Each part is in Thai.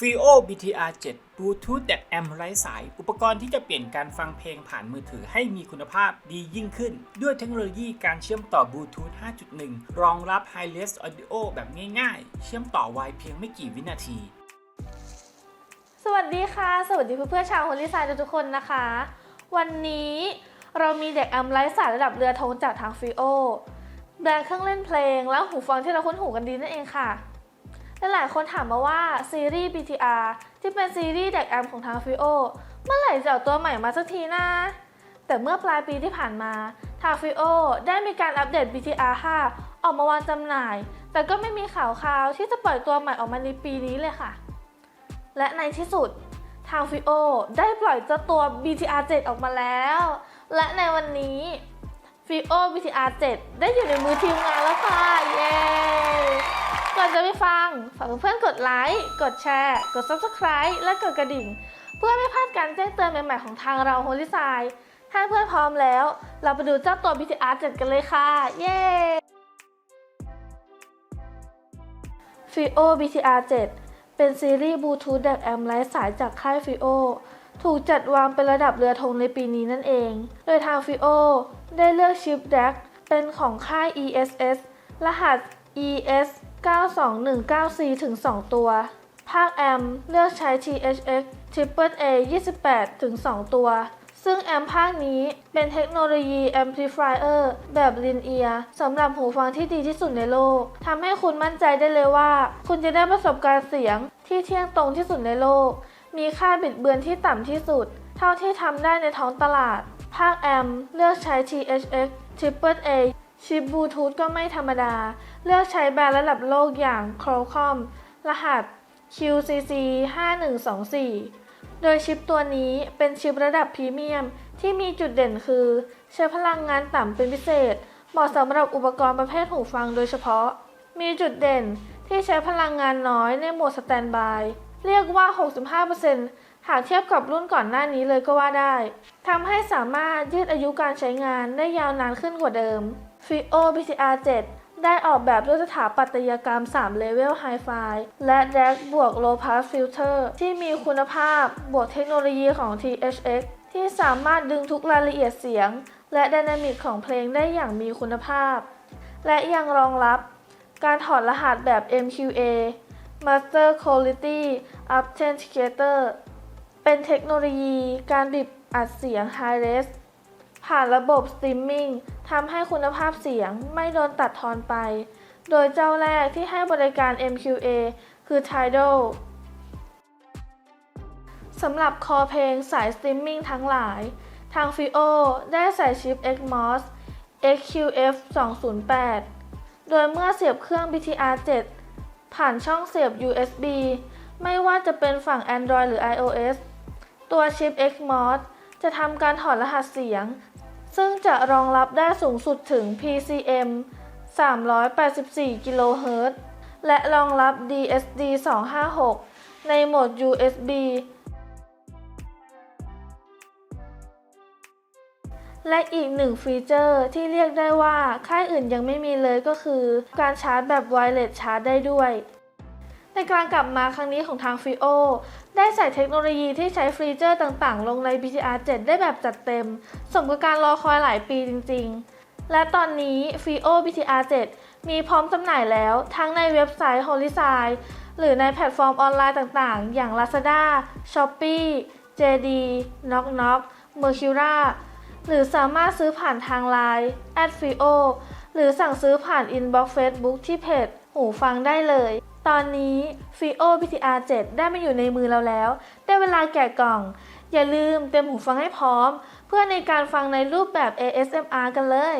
f i o BTR 7 Bluetooth แบบแอมไร้สาย อุปกรณ์ที่จะเปลี่ยนการฟังเพลงผ่านมือถือให้มีคุณภาพดียิ่งขึ้น ด้วยเทคโนโลยีการเชื่อมต่อบลูทูธ 5.1 รองรับ Hi-Res Audio แบบง่ายๆ เชื่อมต่อไวเพียงไม่กี่วินาที สวัสดีค่ะ สวัสดีเพื่อนๆชาวโฮลิไซด์ทุกคนนะคะ วันนี้เรามีเด็กแอมไร้สายระดับเรือธงจากทางฟิโอแบรนด์เครื่องเล่นเพลงและหูฟังที่เราคุ้นหูกันดีนั่นเองค่ะ หลายคนถามมาว่าซีรีส์ BTR ที่เป็นซีรีส์เด็กแอมของทางฟิโอเมื่อไหร่จะเอาตัวใหม่มาสักทีนะ แต่เมื่อปลายปีที่ผ่านมาทางฟิโอได้มีการอัปเดต BTR 5 ออกมาวางจำหน่าย แต่ก็ไม่มีข่าวคราวที่จะปล่อยตัวใหม่ออกมาในปีนี้เลยค่ะ และในที่สุดทางฟิโอได้ปล่อยเจ้าตัว BTR 7 ออกมาแล้ว และในวันนี้ฟิโอ BTR 7 ได้อยู่ในมือทีมงานแล้วค่ะ เย้ ก่อนจะไปฟัง ฝากเพื่อนกดไลค์ กดแชร์ กด Subscribe และกดกระดิ่ง เพื่อไม่พลาดการแจ้งเตือนใหม่ๆของทางเราโฮลิไซถ้าเพื่อนพร้อมแล้ว เราไปดูเจ้าตัว BTR 7กันเลยค่ะ เย้ฟิโอ BTR 7เป็นซีรีส์บลูทูธแบบแอมไร้สายจากค่ายฟิโอถูกจัดวางเป็นระดับเรือธงในปีนี้นั่นเอง โดยทางฟิโอได้เลือกชิปแดกเป็นของค่าย ESS รหัส ES 92194 ถึง 2 ตัว ภาคแอมเลือกใช้ THX Triple A 28 ถึง 2 ตัว ซึ่งแอมภาคนี้เป็นเทคโนโลยี Amplifier แบบลินเอียสำหรับหูฟังที่ดีที่สุดในโลก ทำให้คุณมั่นใจได้เลยว่า คุณจะได้ประสบการณ์เสียงที่เที่ยงตรงที่สุดในโลก มีค่าบิดเบือนที่ต่ำที่สุด เท่าที่ทำได้ในท้องตลาด ภาคแอมเลือกใช้ THX Triple A ชิปบลูทูธก็ไม่ธรรมดา เลือกใช้แบรนด์ระดับโลกอย่าง Qualcomm รหัส QCC 5124 โดยชิปตัวนี้เป็นชิประดับพรีเมียม ที่มีจุดเด่นคือ ใช้พลังงานต่ำเป็นพิเศษ เหมาะสำหรับอุปกรณ์ประเภทหูฟังโดยเฉพาะ มีจุดเด่นที่ใช้พลังงานน้อยในโหมดสแตนบาย เรียกว่า 65%หากเทียบกับรุ่นก่อนหน้านี้เลยก็ว่าได้ ทำให้สามารถยืดอายุการใช้งานได้ยาวนานขึ้นกว่าเดิม Fio BTR 7 ได้ออกแบบด้วยสถาปัตยกรรม 3 เลเวล Hi-Fi และ DAC บวก Low Pass Filter ที่มีคุณภาพบวกเทคโนโลยีของ THX ที่สามารถดึงทุกรายละเอียดเสียง และไดนามิกของเพลงได้อย่างมีคุณภาพ และยังรองรับการถอดรหัสแบบ MQA Master Quality Authenticator เป็นเทคโนโลยีการบีบอัดเสียง Hi-Res ผ่านระบบสตรีมมิ่งทำให้คุณภาพเสียงไม่โดนตัดทอนไป โดยเจ้าแรกที่ให้บริการ MQA คือ Tidal สำหรับคอเพลงสายสตรีมมิ่งทั้งหลาย ทาง FIO ได้ใส่ชิป XMOS XQF 208 โดยเมื่อเสียบเครื่อง BTR 7 ผ่านช่องเสียบ USB ไม่ว่าจะเป็นฝั่ง Android หรือ iOS ตัวชิป XMOS จะทำการถอดรหัสเสียง ซึ่งจะรองรับได้สูงสุดถึง PCM 384 กิโลเฮิรตซ์และรองรับ DSD 256 ในโหมด USB และอีกหนึ่งฟีเจอร์ที่เรียกได้ว่า ค่ายอื่นยังไม่มีเลยก็คือ การชาร์จแบบไวเลสชาร์จได้ด้วย ในการกลับมาครั้งนี้ของทาง FIO ได้ใส่เทคโนโลยีที่ใช้ฟีเจอร์ต่างๆ ลงใน BTR 7 ได้แบบจัดเต็ม สมกับการรอคอยหลายปีจริงๆ และตอนนี้ FIO BTR 7 มีพร้อมจำหน่ายแล้ว ทั้งในเว็บไซต์ h o l y s i หรือในแพลตฟอร์มออนไลน์ต่างๆ อย่าง Lazada, Shopee, JD, Knock Knock, Mercura หรือสามารถซื้อผ่านทาง Line @fio หรือสั่งซื้อผ่าน Inbox Facebook ที่เพจหูฟังได้เลย ตอนนี้ Fio BTR 7 ได้มาอยู่ในมือเราแล้ว ได้เวลาแกะกล่อง อย่าลืมเตรียมหูฟังให้พร้อม เพื่อในการฟังในรูปแบบ ASMR กันเลย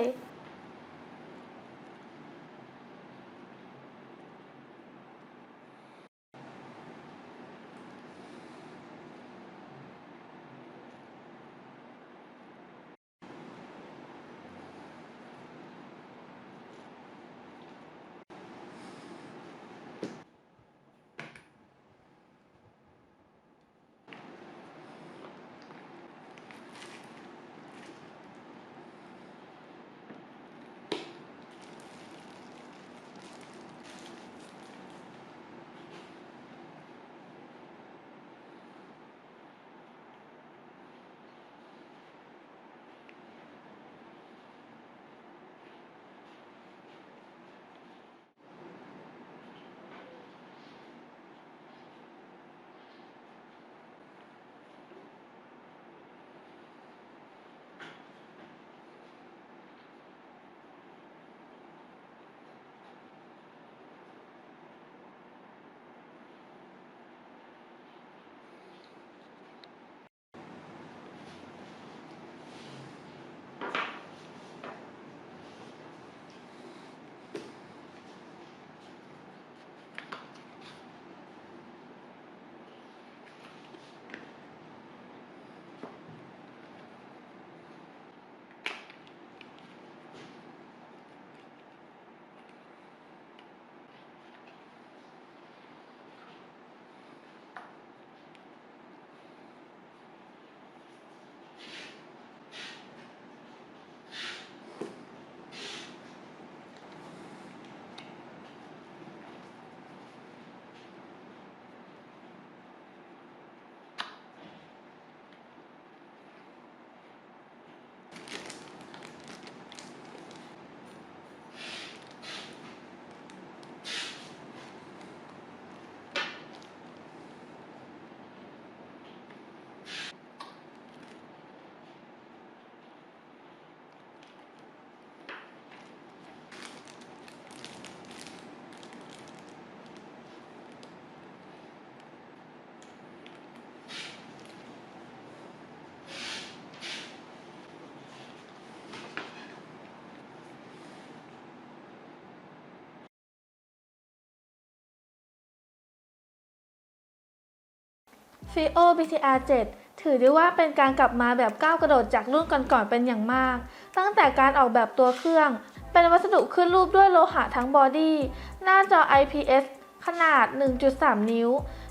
FIO BTR 7 ถือได้ว่าเป็นการกลับมาแบบก้าวกระโดดจากรุ่นก่อนๆเป็นอย่างมาก ตั้งแต่การออกแบบตัวเครื่อง เป็นวัสดุขึ้นรูปด้วยโลหะทั้งบอดี้ หน้าจอ IPS ขนาด 1.3 นิ้ว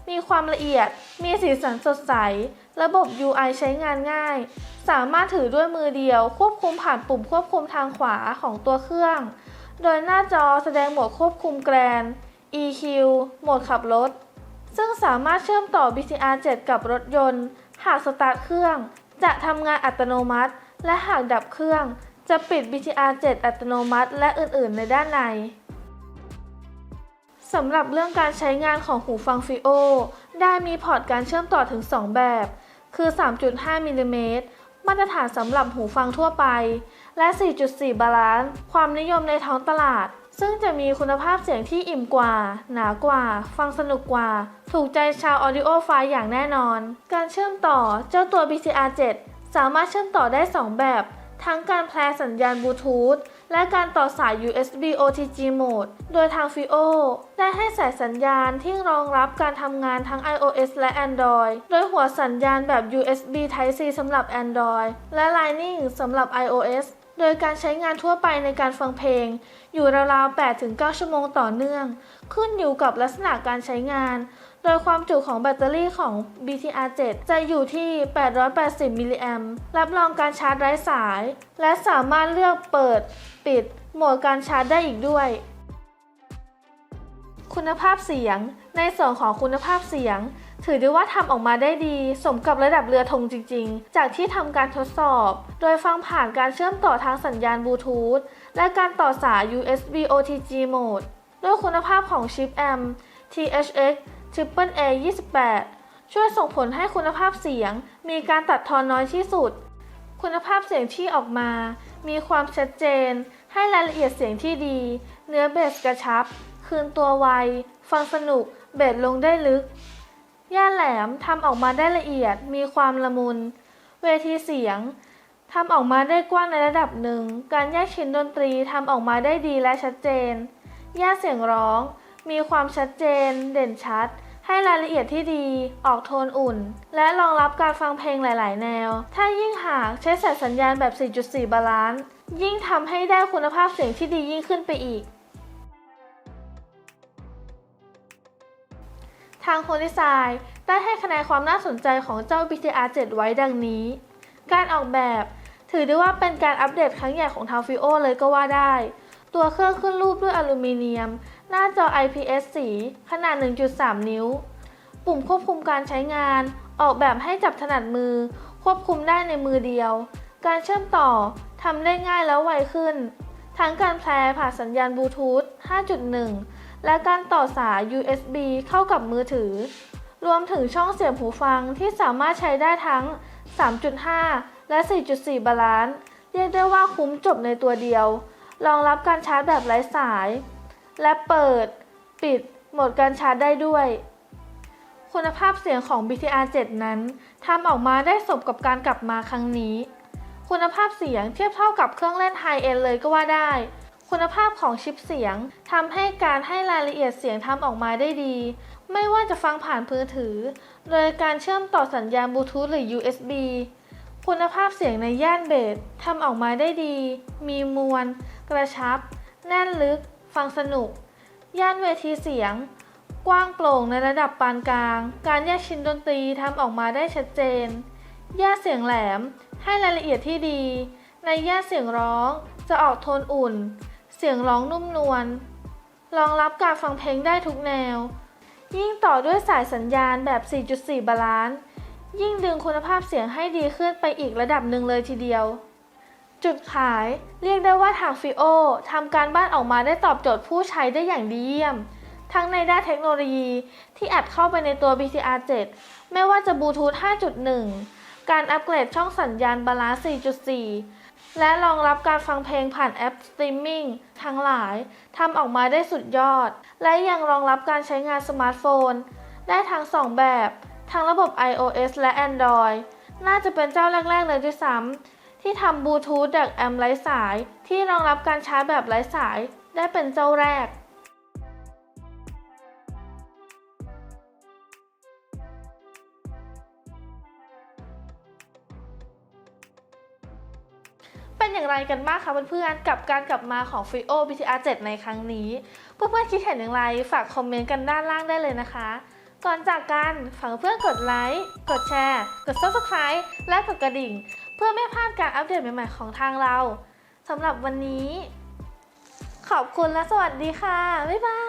มีความละเอียด มีสีสันสดใส ระบบ UI ใช้งานง่าย สามารถถือด้วยมือเดียว ควบคุมผ่านปุ่มควบคุมทางขวาของตัวเครื่อง โดยหน้าจอแสดงโหมดควบคุมแกรน EQ โหมดขับรถ ซึ่งสามารถเชื่อมต่อ BCR 7 กับรถยนต์ หากสตาร์ทเครื่อง จะทำงานอัตโนมัติ และหากดับเครื่อง จะปิด BCR 7 อัตโนมัติ และอื่นๆ ในด้านในสำหรับเรื่องการใช้งานของหูฟังฟิโอได้มีพอร์ตการเชื่อมต่อถึง 2 แบบ คือ 3.5มิลลิเมตรมาตรฐานสำหรับหูฟังทั่วไป และ 4.4 บาลานซ์ความนิยมในท้องตลาด ซึ่งจะมีคุณภาพเสียงที่อิ่มกว่า หนากว่า ฟังสนุกกว่า ถูกใจชาวออดิโอไฟล์อย่างแน่นอน การเชื่อมต่อเจ้าตัว BCR 7สามารถเชื่อมต่อได้ 2 แบบ ทั้งการแพลสัญญาณบลูทูธและการต่อสาย USB OTG Mode โดยทาง FIO ได้ให้สายสัญญาณที่รองรับการทำงานทั้ง iOS และ Android โดยหัวสัญญาณแบบ USB Type C สำหรับ Android และ Lightning สำหรับ iOS โดยการใช้งานทั่วไปในการฟังเพลง อยู่ราวๆ 8-9 ชั่วโมงต่อเนื่อง ขึ้นอยู่กับลักษณะการใช้งาน โดยความจุของแบตเตอรี่ของ BTR 7 จะอยู่ที่ 880 มิลลิแอมรับรองการชาร์จไร้สาย และสามารถเลือกเปิด ปิด โหมดการชาร์จได้อีกด้วย คุณภาพเสียง ในส่วนของคุณภาพเสียง ถือได้ว่าทำออกมาได้ดี สมกับระดับเรือธงจริง ๆ จากที่ทำการทดสอบ โดยฟังผ่านการเชื่อมต่อทางสัญญาณบลูทูธและการต่อสาย USB OTG Mode ด้วยคุณภาพของชิปแอม THX Triple A 28ช่วยส่งผลให้คุณภาพเสียง มีการตัดทอนน้อยที่สุด คุณภาพเสียงที่ออกมา มีความชัดเจน ให้รายละเอียดเสียงที่ดี เนื้อเบสกระชับ คืนตัวไว ฟังสนุก เบสลงได้ลึก ย่าแหลมทำออกมาได้ละเอียดมีความละมุน เวทีเสียงทำออกมาได้กว้างในระดับหนึ่ง การแยกชิ้นดนตรีทำออกมาได้ดีและชัดเจนย่าเสียงร้อง มีความชัดเจน เด่นชัด ให้รายละเอียดที่ดี ออกโทนอุ่น และรองรับการฟังเพลงหลาย ๆ แนว ถ้ายิ่งหากใช้สายสัญญาณแบบ 4.4 บาลานซ์ ยิ่งทำให้ได้คุณภาพเสียงที่ดียิ่งขึ้นไปอีก ทางโฮลิซายได้ให้คะแนนความน่าสนใจของเจ้า BTR 7 ไว้ดังนี้ การออกแบบ ถือได้ว่าเป็นการอัปเดตครั้งใหญ่ของทางฟิโอเลยก็ว่าได้ ตัวเครื่องขึ้นรูปด้วยอลูมิเนียม หน้าจอ IPS สีขนาด 1.3 นิ้ว ปุ่มควบคุมการใช้งาน ออกแบบให้จับถนัดมือ ควบคุมได้ในมือเดียว การเชื่อมต่อทำได้ง่ายแล้วไวขึ้น ทั้งการแพลผ่านสัญญาณบลูทูธ5.1 และการต่อสาย USB เข้ากับมือถือ รวมถึงช่องเสียบหูฟังที่สามารถใช้ได้ทั้ง 3.5 และ 4.4 บาลานซ์เรียกได้ว่าคุ้มจบในตัวเดียว รองรับการชาร์จแบบไร้สาย และเปิด ปิดโหมดการชาร์จได้ด้วย คุณภาพเสียงของ BTR 7 นั้นทำออกมาได้สมกับการกลับมาครั้งนี้ คุณภาพเสียงเทียบเท่ากับเครื่องเล่นไฮเอนเลยก็ว่าได้ คุณภาพของชิปเสียงทำให้การให้รายละเอียดเสียงทำออกมาได้ดี ไม่ว่าจะฟังผ่านมือถือ โดยการเชื่อมต่อสัญญาณบลูทูธหรือ USB คุณภาพเสียงในย่านเบสทำออกมาได้ดี มีมวล กระชับ แน่นลึก ฟังสนุก ย่านเวทีเสียง กว้างโปร่งในระดับปานกลาง การแยกชิ้นดนตรีทำออกมาได้ชัดเจน ย่าเสียงแหลม ให้รายละเอียดที่ดี ในย่าเสียงร้อง จะออกโทนอุ่น เสียงร้องนุ่มนวลรองรับการฟังเพลงได้ทุกแนว ยิ่งต่อด้วยสายสัญญาณแบบ 4.4 บาลานซ์ยิ่งดึงคุณภาพเสียงให้ดีขึ้นไปอีกระดับหนึ่งเลยทีเดียว จุดขายเรียกได้ว่าทางฟิโอทำการบ้านออกมาได้ตอบโจทย์ผู้ใช้ได้อย่างดีเยี่ยม ทั้งในด้านเทคโนโลยีที่อัดเข้าไปในตัว BTR 7 ไม่ว่าจะบลูทูธ 5.1 การอัปเกรดช่องสัญญาณบาลานซ์ 4.4 และรองรับการฟังเพลงผ่านแอปสตรีมมิ่งทั้งหลายทำออกมาได้สุดยอด และยังรองรับการใช้งานสมาร์ทโฟน ได้ทั้ง 2 แบบ ทั้งระบบ iOS และ Android น่าจะเป็นเจ้าแรก ๆ เลยด้วยซ้ำที่ทำบลูทูธจากแอมไร้สาย ที่รองรับการชาร์จแบบไร้สายได้เป็นเจ้าแรก เป็นอย่างไรกันบ้างคะเพื่อนๆกับการกลับมาของ Frio BTR 7 ในครั้งนี้ เพื่อนๆคิดเห็นอย่างไรฝากคอมเมนต์กันด้านล่างได้เลยนะคะ ก่อนจากกันฝากเพื่อนกดไลค์กดแชร์กด subscribe และกดกระดิ่ง เพื่อไม่พลาดการอัปเดตใหม่ๆของทางเราสำหรับวันนี้ ขอบคุณและสวัสดีค่ะบ๊ายบาย